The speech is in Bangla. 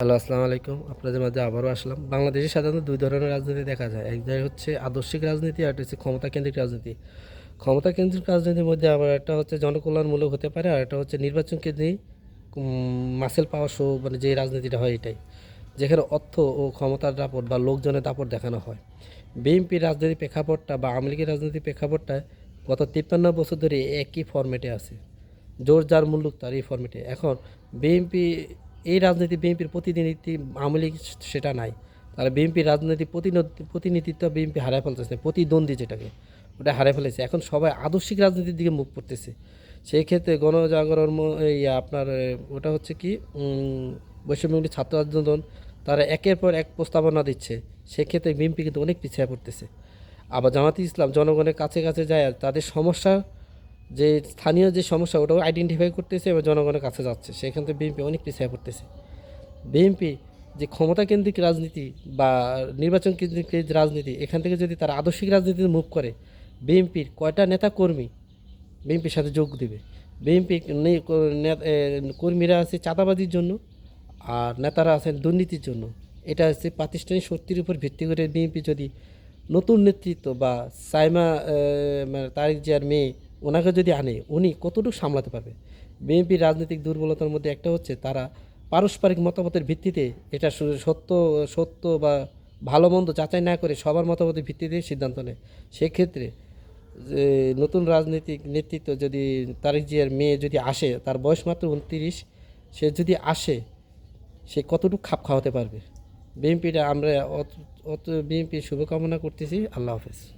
হ্যালো, আসসালামু আলাইকুম। আপনাদের মাঝে আবারও আসলাম। বাংলাদেশে সাধারণত দুই ধরনের রাজনীতি দেখা যায়। এক জায়গায় হচ্ছে আদর্শিক রাজনীতি আর হচ্ছে ক্ষমতা কেন্দ্রিক রাজনীতি। ক্ষমতা কেন্দ্রিক রাজনীতির মধ্যে আবার একটা হচ্ছে জনকল্যাণমূলক হতে পারে আর একটা হচ্ছে নির্বাচন কেন্দ্রিক মাসেল পাওয়ার শো মানে যে রাজনীতিটা হয় এটাই। যেখানে অর্থ ও ক্ষমতার দাপট বা লোকজনের দাপট দেখানো হয়। বিএনপির রাজনীতি প্রেক্ষাপটটা বা আওয়ামী লীগের রাজনীতি প্রেক্ষাপটটা গত তিপ্পান্ন বছর ধরে একই ফরম্যাটে আছে। জোর যার মূল্য তার এই ফরম্যাটে এখন বিএনপি এই রাজনীতি বিএনপির প্রতিনিধি আওয়ামী সেটা নাই। তারা বিএনপির রাজনীতি প্রতিনিধি প্রতিনিধিত্ব বিএনপি হারায় ফেলতেছে প্রতিদ্বন্দ্বী যেটাকে ওটা হারায় ফেলেছে। এখন সবাই আদর্শিক রাজনীতির দিকে মুখ করতেছে। সেই ক্ষেত্রে গণজাগরণ আপনার ওটা হচ্ছে কি উম, বৈষম্যমূলক ছাত্র আন্দোলন তারা একের পর এক প্রস্তাবনা দিচ্ছে। সেক্ষেত্রে বিএনপি কিন্তু অনেক পিছিয়ে পড়তেছে। আবার জামাতি ইসলাম জনগণের কাছে কাছে যায় তাদের সমস্যা যে স্থানীয় যে সমস্যা ওটাও আইডেন্টিফাই করতেছে এবং জনগণের কাছে যাচ্ছে। সেখান থেকে বিএনপি অনেক পিছিয়ে পড়তেছে। বিএনপি যে ক্ষমতা কেন্দ্রিক রাজনীতি বা নির্বাচন কেন্দ্রিক রাজনীতি, এখান থেকে যদি তারা আদর্শিক রাজনীতিতে মুভ করে বিএনপির কয়টা নেতা কর্মী বিএনপির সাথে যোগ দেবে? বিএনপি কর্মীরা আছে চাঁদাবাজির জন্য আর নেতারা আছেন দুর্নীতির জন্য। এটা হচ্ছে প্রাতিষ্ঠানিক শক্তির উপর ভিত্তি করে বিএনপি যদি নতুন নেতৃত্ব বা সাইমা মানে তারিক জিয়ার মেয়ে ওনাকে যদি আনে, উনি কতটুকু সামলাতে পারবে? বিএনপির রাজনৈতিক দুর্বলতার মধ্যে একটা হচ্ছে তারা পারস্পরিক মতামতের ভিত্তিতে এটা সত্য সত্য বা ভালো মন্দ যাচাই না করে সবার মতামতের ভিত্তিতে সিদ্ধান্ত নেয়। সেক্ষেত্রে যে নতুন রাজনৈতিক নেতৃত্ব যদি তারিক জিয়ার মেয়ে যদি আসে, তার বয়স মাত্র উনত্রিশ, সে যদি আসে, সে কতটুকু খাপ খাওয়াতে পারবে? বিএনপিটা আমরা অত বিএনপির শুভকামনা করতেছি। আল্লাহ হাফেজ।